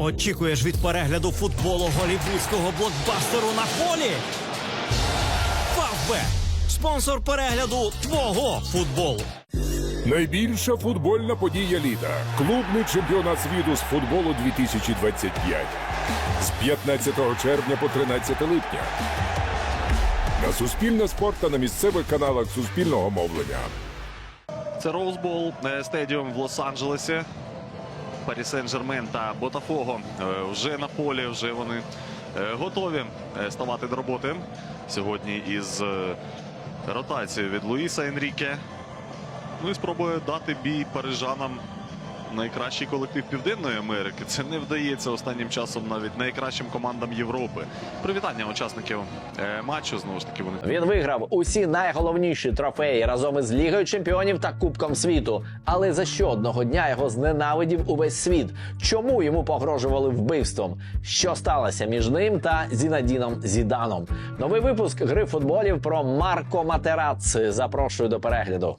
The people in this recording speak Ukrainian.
Очікуєш від перегляду футболу голівудського блокбастеру на полі? Фавбет спонсор перегляду твого футболу. Найбільша футбольна подія літа. Клубний чемпіонат світу з футболу 2025. З 15 червня по 13 липня. На Суспільне спорт та на місцевих каналах Суспільного мовлення. Це Роузбол е, стадіум в Лос-Анджелесі. Парі Сен-Жермен та Ботафого е, вже на полі, вже вони е, готові е, ставати до роботи. Сьогодні із ротацією від Луїса Енріке. Ну і спробує дати бій парижанам. Найкращий колектив Південної Америки. Це не вдається останнім часом навіть найкращим командам Європи. Привітання учасників е, матчу. Знову ж таки, вони Він виграв усі найголовніші трофеї разом із Лігою чемпіонів та Кубком світу. Але за що одного дня його зненавидів увесь світ? Чому йому погрожували вбивством? Що сталося між ним та Зінадіном Зіданом? Новий випуск гри футболів про Марко Матерацци. Запрошую до перегляду.